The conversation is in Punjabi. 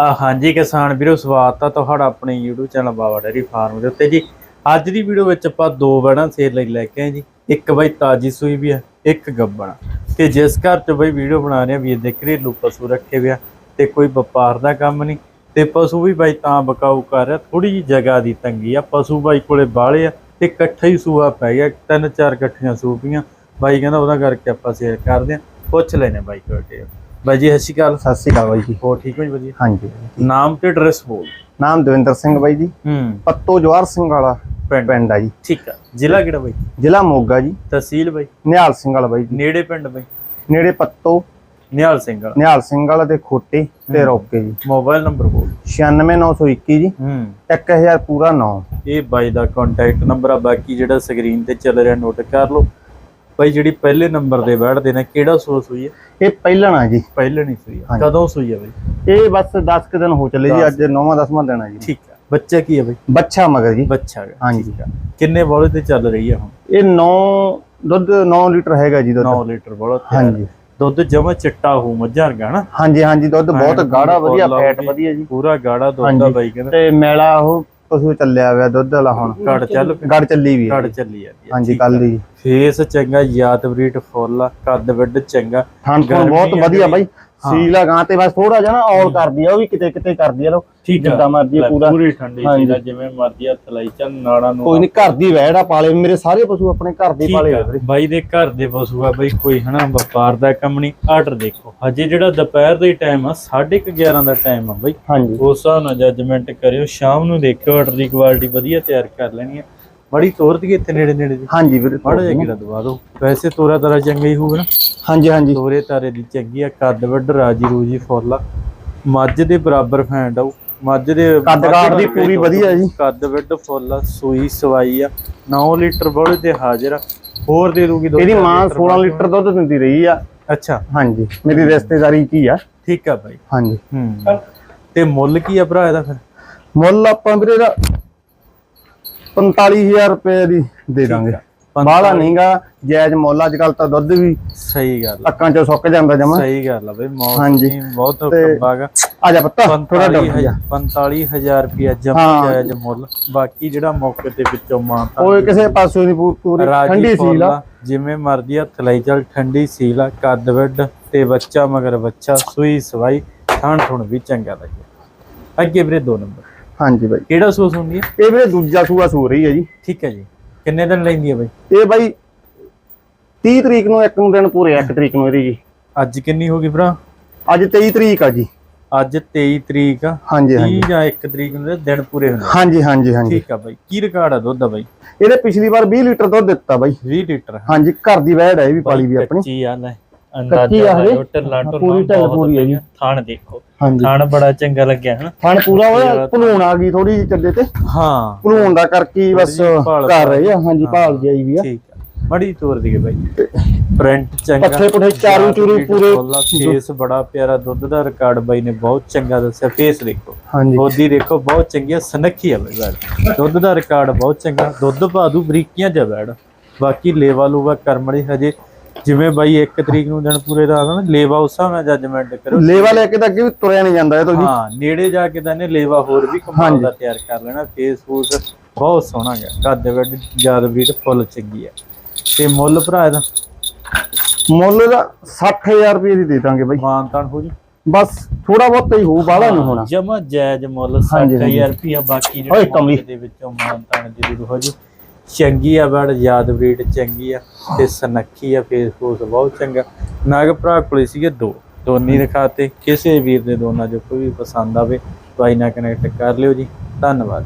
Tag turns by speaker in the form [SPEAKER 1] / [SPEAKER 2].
[SPEAKER 1] ਆ, ਹਾਂਜੀ ਕਿਸਾਨ ਵੀਰੋ, ਸਵਾਗਤ ਆ ਤੁਹਾਡਾ ਆਪਣੇ YouTube channel Baba dairy farm ਦੇ ਉੱਤੇ ਜੀ। ਅੱਜ ਦੀ ਵੀਡੀਓ ਵਿੱਚ ਆਪਾਂ ਦੋ ਵੜਾਂ ਸੇਲ ਲਈ ਲੈ ਕੇ ਆਏ ਜੀ। ਇੱਕ ਬਈ ਤਾਜੀ ਸੂਈ ਵੀ ਆ, ਇੱਕ ਗੱਬਣ। ਤੇ ਜਿਸ ਘਰ 'ਚ ਬਈ ਵੀਡੀਓ ਬਣਾ ਰਹੇ ਆ ਵੀ ਇਹਦੇ ਘਰੇਲੂ ਪਸ਼ੂ ਰੱਖੇ ਹੋਏ ਆ, ਤੇ ਕੋਈ ਵਪਾਰ ਦਾ ਕੰਮ ਨਹੀਂ। ਤੇ ਪਸ਼ੂ ਵੀ ਬਾਈ ਤਾਂ ਬਕਾਊ ਕਰ ਰਿਹਾ ਥੋੜੀ ਜੀ ਜਗ੍ਹਾ ਦੀ ਤੰਗੀ ਆ। ਪਸ਼ੂ ਬਾਈ ਕੋਲੇ ਬਾਲੇ ਆ, ਤੇ ਇਕੱਠਾ ਹੀ ਸੂਆ ਪੈ ਗਿਆ, ਤਿੰਨ ਚਾਰ ਇਕੱਠੀਆਂ ਸੂਪੀਆਂ। ਬਾਈ ਕਹਿੰਦਾ ਉਹਦਾ ਕਰਕੇ ਆਪਾਂ ਸੇਲ ਕਰਦੇ ਆ। ਪੁੱਛ ਲੈਨੇ ਬਾਈ ਕੋਲ ਬਾਈ ਜੀ ਸਤਿ ਸ਼੍ਰੀ ਅਕਾਲ।
[SPEAKER 2] ਸਤਿ ਸ਼੍ਰੀ ਅਕਾਲ ਬਾਈ ਜੀ।
[SPEAKER 1] ਹੋਰ ਠੀਕ ਹੋ ਜੀ ਵਧੀਆ?
[SPEAKER 2] ਹਾਂਜੀ।
[SPEAKER 1] ਨਾਮ ਤੇ ਐਡਰੈਸ ਬੋਲ।
[SPEAKER 2] ਨਾਮ ਦਵਿੰਦਰ ਸਿੰਘ ਬਾਈ ਜੀ।
[SPEAKER 1] ਹੂੰ।
[SPEAKER 2] ਪੱਤੋ ਜਵਾਰ ਸਿੰਘ ਵਾਲਾ
[SPEAKER 1] ਪਿੰਡ।
[SPEAKER 2] ਪਿੰਡ ਆ ਜੀ।
[SPEAKER 1] ਠੀਕ ਆ। ਜ਼ਿਲ੍ਹਾ ਕਿਹੜਾ ਬਾਈ?
[SPEAKER 2] ਜ਼ਿਲ੍ਹਾ ਮੋਗਾ ਜੀ।
[SPEAKER 1] ਤਹਿਸੀਲ ਬਾਈ?
[SPEAKER 2] ਨਿਹਾਲ ਸਿੰਘ ਵਾਲਾ ਬਾਈ ਜੀ।
[SPEAKER 1] ਨੇੜੇ ਪਿੰਡ ਬਾਈ?
[SPEAKER 2] ਨੇੜੇ ਪੱਤੋ।
[SPEAKER 1] ਨਿਹਾਲ ਸਿੰਘ ਵਾਲਾ।
[SPEAKER 2] ਨਿਹਾਲ ਸਿੰਘ ਵਾਲਾ ਤੇ ਖੋਟੇ ਤੇ ਰੋਕੇ ਜੀ।
[SPEAKER 1] ਮੋਬਾਈਲ ਨੰਬਰ ਬੋਲ।
[SPEAKER 2] 96921 ਜੀ।
[SPEAKER 1] ਹੂੰ।
[SPEAKER 2] 1000 ਪੂਰਾ 9
[SPEAKER 1] ਇਹ ਬਾਈ ਦਾ ਕੰਟੈਕਟ ਨੰਬਰ ਆ। ਬਾਕੀ ਜਿਹੜਾ ਸਕਰੀਨ ਤੇ ਚੱਲ ਰਿਹਾ ਨੋਟ ਕਰ ਲਓ। ਬਾਈ ਜਿਹੜੀ ਪਹਿਲੇ ਨੰਬਰ ਦੇ ਬੈਠਦੇ ਨੇ ਕਿਹੜਾ ਸੋਸ ਹੋਈ ਹੈ?
[SPEAKER 2] ਇਹ ਪਹਿਲਣ ਆ ਜੀ।
[SPEAKER 1] ਪਹਿਲੇ ਨਹੀਂ ਸੂਈ। ਕਦੋਂ ਸੂਈ ਆ ਬਾਈ?
[SPEAKER 2] ਇਹ ਬਸ 10 ਕੁ ਦਿਨ ਹੋ ਚੱਲੇ ਜੀ। ਅੱਜ 9ਵਾਂ 10ਵਾਂ ਦਿਨ ਆ ਜੀ।
[SPEAKER 1] ਠੀਕ ਆ। ਬੱਚਾ ਕੀ ਆ ਬਾਈ?
[SPEAKER 2] ਬੱਚਾ ਮਗਰ ਜੀ।
[SPEAKER 1] ਬੱਚਾ ਹੈਗਾ।
[SPEAKER 2] ਹਾਂਜੀ।
[SPEAKER 1] ਕਿੰਨੇ ਬੋਲੇ ਤੇ ਚੱਲ ਰਹੀ ਆ ਹੁਣ?
[SPEAKER 2] ਇਹ 9 ਦੁੱਧ 9 ਲੀਟਰ ਹੈਗਾ ਜੀ ਦੁੱਧ।
[SPEAKER 1] 9 ਲੀਟਰ ਬੋਲਾ
[SPEAKER 2] ਹਾਂਜੀ।
[SPEAKER 1] ਦੁੱਧ ਜਮਾ ਚਿੱਟਾ ਹੋ ਮੱਝਾਂ ਵਰਗਾ ਨਾ?
[SPEAKER 2] ਹਾਂਜੀ ਹਾਂਜੀ ਦੁੱਧ ਬਹੁਤ ਗਾੜਾ ਵਧੀਆ ਫੈਟ। ਵਧੀਆ। ਜੀ।
[SPEAKER 1] ਪੂਰਾ ਗਾੜਾ ਦੁੱਧ
[SPEAKER 2] ਹਾਂਜੀ।
[SPEAKER 1] ਬਾਈ ਕਹਿੰਦਾ।
[SPEAKER 2] ਤੇ ਮੈਲਾ ਉਹ ਪਸ਼ੂ ਚੱਲਿਆ ਹੋਇਆ ਦੁੱਧ ਵਾਲਾ ਹੁਣ
[SPEAKER 1] ਗੜ ਚੱਲ ਪਿਆ।
[SPEAKER 2] ਗੜ ਚੱਲੀ ਵੀ ਹੈ ਜੀ।
[SPEAKER 1] ਚੱਲੀ ਆ
[SPEAKER 2] ਹਾਂਜੀ। ਕੱਲ ਦੀ
[SPEAKER 1] ਫੇਸ ਚੰਗਾ ਯਾਦ ਬਰੀਟ ਫੁੱਲ ਆ ਕੱਦ ਵੱਡ ਚੰਗਾ
[SPEAKER 2] ਥਣ ਬਹੁਤ
[SPEAKER 1] ਗਰਮੀ ਆ
[SPEAKER 2] ਵਧੀਆ ਬਾਈ ਸੀਲਾ ਗਾਂ ਤੇ ਬਸ ਥੋੜਾ ਜਿਹਾ ਨਾ ਔਲ ਕਰਦੀ ਆ ਉਹ ਵੀ ਕਿਤੇ ਕਿਤੇ ਕਰਦੀ ਆ ਲੋ ਜਿੱਦਾਂ ਮਰਜ਼ੀ ਆ ਪੂਰਾ।
[SPEAKER 1] ਪੂਰੀ ਠੰਡੀ
[SPEAKER 2] ਹਾਂਜੀ।
[SPEAKER 1] ਸੀ ਜਿਵੇਂ ਮਰਜ਼ੀ ਹੱਥ ਲਾਈ ਚੱਲ ਨਾੜਾਂ ਨੂੰ
[SPEAKER 2] ਕੋਈ ਨਹੀਂ ਘਰ ਦੀ ਵੈੜ ਆ ਪਾਲੇ ਮੇਰੇ ਸਾਰੇ ਪਸ਼ੂ ਆਪਣੇ ਘਰ ਦੇ ਪਾਲੇ
[SPEAKER 1] ਆ,
[SPEAKER 2] ਆ।
[SPEAKER 1] ਬਾਈ ਦੇ ਘਰ ਦੇ ਪਸ਼ੂ ਆ ਬਈ ਕੋਈ ਹਨਾ ਵਪਾਰ ਦਾ ਕੰਮ ਨਹੀਂ ਆਰਡਰ ਦੇਖੋ। ਹਜੇ ਜਿਹੜਾ ਦੁਪਹਿਰ ਦਾ ਹੀ ਟਾਈਮ ਆ 11:30 ਦਾ ਟਾਈਮ ਆ ਬਈ।
[SPEAKER 2] ਹਾਂਜੀ।
[SPEAKER 1] ਉਸ ਹਿਸਾਬ ਨਾਲ ਜੱਜਮੈਂਟ ਕਰਿਓ ਸ਼ਾਮ ਨੂੰ ਦੇਖਿਓ ਆਰਡਰ ਦੀ ਕੁਆਲਿਟੀ ਵਧੀਆ ਤਿਆਰ ਕਰ ਲੈਣੀ ਆ। ਬੜੀ ਤੋਰ ਦੀ ਇੱਥੇ ਨੇੜੇ ਨੇੜੇ ਦੀ
[SPEAKER 2] ਹਾਂਜੀ ਵੀਰੇ
[SPEAKER 1] ਮਾੜਾ ਜਿਹਾ ਕਿਹੜਾ ਦਵਾ ਦਿਓ। ਵੈਸੇ ਤੋਰਾ ਤਾਰਾ ਚੰਗਾ ਹੀ ਹੋਊਗਾ ਨਾ।
[SPEAKER 2] ਹਾਂਜੀ ਹਾਂਜੀ।
[SPEAKER 1] ਤੋਰੇ ਤਾਰੇ ਦੀ ਚੰਗੀ ਆ ਕੱਦ ਵੱਡ ਰਾਜੀ ਰੂਜੀ ਫੁੱਲ ਮੱਝ ਦੇ ਬਰਾਬਰ ਫੈਂਡ ਆਉ ਮੱਝ ਦੇ
[SPEAKER 2] ਕੱਦ ਕਾਠ ਦੀ ਪੂਰੀ ਵਧੀਆ ਜੀ।
[SPEAKER 1] ਕੱਦ ਵੱਡ ਫੁੱਲ ਆ ਸੂਈ ਸਵਾਈ ਆ। 9 ਲੀਟਰ ਬੋਲੇ ਤੇ ਹਾਜ਼ਰ ਆ। ਹੋਰ ਦੇ ਦੂਗੀ ਦੋ
[SPEAKER 2] ਇਹਦੀ ਮਾਂ
[SPEAKER 1] ਲੀਟਰ
[SPEAKER 2] 16 ਲੀਟਰ ਦੁੱਧ ਦਿੰਦੀ ਰਹੀ ਆ।
[SPEAKER 1] ਅੱਛਾ।
[SPEAKER 2] ਹਾਂਜੀ ਮੇਰੀ ਰਿਸ਼ਤੇਦਾਰੀ ਕੀ ਆ।
[SPEAKER 1] ਠੀਕ ਆ ਬਾਈ।
[SPEAKER 2] ਹਾਂਜੀ।
[SPEAKER 1] ਹੂੰ। ਤੇ ਮੁੱਲ ਕੀ ਆ ਭਰਾ ਇਹਦਾ ਫਿਰ?
[SPEAKER 2] ਮੁੱਲ ਆਪਾਂ ਵੀਰੇ ਦਾ 45000 ਰੁਪਏ ਦੀ ਦੇ ਦਾਂਗੇ। ਬਾਹਲਾ ਨਹੀਂਗਾ ਜਾਇਜ਼ ਮੁੱਲ ਅੱਜ ਕੱਲ ਤਾਂ ਦੁੱਧ ਵੀ
[SPEAKER 1] ਸਹੀ ਗੱਲ ਆ।
[SPEAKER 2] ਅੱਕਾਂ ਚੋਂ ਸੁੱਕ ਜਾਂਦਾ ਜਮਾ।
[SPEAKER 1] ਸਹੀ ਗੱਲ ਆ ਬਈ
[SPEAKER 2] ਹਾਂਜੀ।
[SPEAKER 1] ਮੌਸਮ ਬਹੁਤ ਕੱਬਾਗਾ
[SPEAKER 2] ਆ ਜਾ ਪੁੱਤ ਥੋੜਾ ਡਰ
[SPEAKER 1] 45000 ਰੁਪਿਆ ਜਮਾ। ਜਾਇਜ਼ ਮੁੱਲ। ਬਾਕੀ ਜਿਹੜਾ ਮੌਕੇ ਤੇ ਵਿੱਚੋਂ ਮਾਂ ਤਾਂ
[SPEAKER 2] ਕੋਈ ਕਿਸੇ ਪਾਸੋਂ ਨਹੀਂ ਪੂਰੀ ਠੰਡੀ ਸੀਲ ਆ।
[SPEAKER 1] ਆ, ਜਿਵੇਂ ਮਰਦੀ ਹੱਥ ਲਈ ਚੱਲ ਠੰਡੀ ਸੀਲ ਆ ਕੱਦ ਵੱਡ ਤੇ ਬੱਚਾ ਮਗਰ ਬੱਚਾ ਸੂਈ ਸਵਾਈ ਥਾਣ ਥੁਣ ਵੀ ਚੰਗਾ ਲੱਗਿਆ ਅੱਗੇ ਵੀਰੇ ਦੋ ਨੰਬਰ।
[SPEAKER 2] ਹਾਂਜੀ ਬਾਈ।
[SPEAKER 1] ਕਿਹੜਾ ਸੂਸ ਹੁੰਦੀ ਹੈ?
[SPEAKER 2] ਇਹ ਵੀਰੇ ਦੂਜਾ ਸੂਆ ਸੂ ਰਹੀ ਹੈ ਜੀ।
[SPEAKER 1] ਠੀਕ ਹੈ ਜੀ। ਕਿੰਨੇ ਦਿਨ ਲੈਂਦੀ ਹੈ ਬਈ?
[SPEAKER 2] ਇਹ ਬਾਈ 30 ਤਰੀਕ ਨੂੰ ਇੱਕ ਨੂੰ ਦਿਨ ਪੂਰੇ 1 ਤਰੀਕ ਨੂੰ ਇਹਦੀ ਜੀ।
[SPEAKER 1] ਅੱਜ ਕਿੰਨੀ ਹੋ ਗਈ ਭਰਾ?
[SPEAKER 2] ਅੱਜ 23 ਤਰੀਕ ਆ ਜੀ।
[SPEAKER 1] ਅੱਜ 23 ਤਰੀਕ ਆ।
[SPEAKER 2] ਹਾਂਜੀ ਹਾਂਜੀ।
[SPEAKER 1] 30 ਜਾਂ 1 ਤਰੀਕ ਨੂੰ ਦਿਨ ਪੂਰੇ ਹੁੰਦੇ।
[SPEAKER 2] ਹਾਂਜੀ ਹਾਂਜੀ ਹਾਂਜੀ।
[SPEAKER 1] ਠੀਕ ਆ ਬਾਈ। ਕੀ ਰਿਕਾਰਡ ਆ ਦੁੱਧ ਦਾ ਬਾਈ?
[SPEAKER 2] ਇਹਦੇ ਪਿਛਲੀ ਵਾਰ 20 ਲੀਟਰ ਦੁੱਧ ਦਿੱਤਾ ਬਾਈ।
[SPEAKER 1] 20 ਲੀਟਰ।
[SPEAKER 2] ਹਾਂਜੀ ਘਰ ਦੀ ਵੈੜ ਹੈ ਇਹ ਵੀ ਪਾਲੀ ਵੀ ਆਪਣੀ।
[SPEAKER 1] ਕੱਚੀ ਆ ਲੈ।
[SPEAKER 2] ਕੱਚੀ
[SPEAKER 1] ਅੰਦਾਜ਼ਾ
[SPEAKER 2] ਆ ਹਜੇ।
[SPEAKER 1] ਲਾਓ ਢਿੱਲਾ ਢੁੱਲਾ
[SPEAKER 2] ਪੂਰੀ ਢਿੱਲ ਪੂਰੀ ਹੈ ਜੀ।
[SPEAKER 1] ਵਧੀਆ। ਥਾਣ ਦੇਖੋ।
[SPEAKER 2] ਹਾਂਜੀ।
[SPEAKER 1] ਥਾਣ ਬੜਾ ਚੰਗਾ ਲੱਗਿਆ ਹਨਾ?
[SPEAKER 2] ਫਣ ਪੂਰਾ ਹੋਇਆ ਭਲੂਣ ਆ ਗਈ ਥੋੜੀ ਜਿਹੀ ਚੱਲੇ ਤੇ?
[SPEAKER 1] ਹਾਂ।
[SPEAKER 2] ਭਲੂਣ ਦਾ ਕਰਕੇ ਹੀ ਬਸ
[SPEAKER 1] ਥੋੜ੍ਹੀ ਜਿਹੀ ਭਾਲ
[SPEAKER 2] ਕਰ ਰਹੇ ਆ। ਹਾਂਜੀ ਭਾਲ ਜਾਈ ਵੀ ਆ।
[SPEAKER 1] ਠੀਕ ਆ। ਮੜੀ ਤੋਰ ਦੀ ਬਾਈ। ਪ੍ਰਿੰਟ ਚੰਗਾ।
[SPEAKER 2] ਪੱਠੇ ਪੁੱਠੇ ਚਾਰੂ ਚੂਰੂ ਪੂਰੇ
[SPEAKER 1] ਫੇਸ ਬੜਾ ਪਿਆਰਾ ਦੁੱਧ ਦਾ ਰਿਕਾਰਡ ਬਾਈ ਨੇ ਬਹੁਤ ਚੰਗਾ ਦੱਸਿਆ। ਫੇਸ ਦੇਖੋ।
[SPEAKER 2] ਹਾਂਜੀ।
[SPEAKER 1] ਬੋਦੀ ਦੇਖੋ ਬਹੁਤ ਚੰਗੀ ਆ ਸਨੱਖੀ ਆ ਬਾਈ ਬੈੜ ਦੁੱਧ ਦਾ ਰਿਕਾਰਡ ਬਹੁਤ ਚੰਗਾ। ਦੁੱਧ ਪਾਦੂ ਬਰੀਕੀਆਂ ਚ ਬੈੜ ਬਾਕੀ ਲੇਵਾ ਲੂਵਾ ਕਰਮੜੀ ਹਜੇ ਜਿਵੇਂ ਬਾਈ 1 ਤਰੀਕ ਨੂੰ ਦਿਨ ਪੂਰੇ ਦਾ ਆਉਂਦਾ ਨਾ ਲੇਵਾ ਉਸ ਹਿਸਾਬ ਨਾਲ ਜੱਜਮੈਂਟ ਕਰੋ।
[SPEAKER 2] ਲੇਵਾ ਲੈ ਕੇ ਤਾਂ ਅੱਗੇ ਵੀ ਤੁਰਿਆ ਨਹੀਂ ਜਾਂਦਾ ਇਹ ਤੋਂ ਜੀ।
[SPEAKER 1] ਹਾਂ ਨੇੜੇ ਜਾ ਕੇ ਤਾਂ ਇਹਨੇ ਲੇਵਾ ਹੋਰ ਵੀ ਕਮਾਲ ਦਾ ਤਿਆਰ ਕਰ ਲੈਣਾ ਫੇਸ ਫੂਸ ਬਹੁਤ ਸੋਹਣਾ ਹੈ ਕੱਦ ਵੱਡ ਜ਼ਿਆਦਾ ਵੀਟ ਫੁੱਲ ਚੰਗੀ ਹੈ ਤੇ ਮੁੱਲ ਭਰਾ ਇਹਦਾ?
[SPEAKER 2] ਮੁੱਲ ਦਾ 60000 ਰੁਪਏ ਦੀ ਦੇ ਦਾਂਗੇ ਬਾਈ।
[SPEAKER 1] ਮਾਨਤਾਨ ਹੋ ਜੀ।
[SPEAKER 2] ਬਸ ਥੋੜਾ ਬਹੁਤ ਹੀ ਹੋਊ ਬਾਹਲਾ ਨਹੀਂ ਹੋਣਾ।
[SPEAKER 1] ਜਮਾ ਜਾਇਜ਼ ਮੁੱਲ
[SPEAKER 2] ਹਾਂਜੀ,
[SPEAKER 1] 60000 ਰੁਪਿਆ ਬਾਕੀ ਜਿਹੜੇ ਦੇ ਵਿੱਚੋਂ ਮਾਨਤਾਨ ਜ਼ਰੂਰ ਹੋ ਜੀ। ਚੰਗੀ ਆ ਬੜ ਯਾਦ ਬਰੀਡ ਚੰਗੀ ਆ ਤੇ ਸਨੱਖੀ ਆ ਫੇਸ ਫੂਸ ਬਹੁਤ ਚੰਗਾ। ਨਾਗ ਭਰਾ ਕੋਲੇ ਸੀਗੇ ਦੋ ਦੋਨੀ ਦਿਖਾਤੇ ਕਿਸੇ ਵੀਰ ਦੇ ਦੋਨਾਂ ਜੋ ਕੋਈ ਵੀ ਪਸੰਦ ਆਵੇ ਬਾਈ ਨਾਲ ਕਨੈਕਟ ਕਰ ਲਿਓ ਜੀ। ਧੰਨਵਾਦ।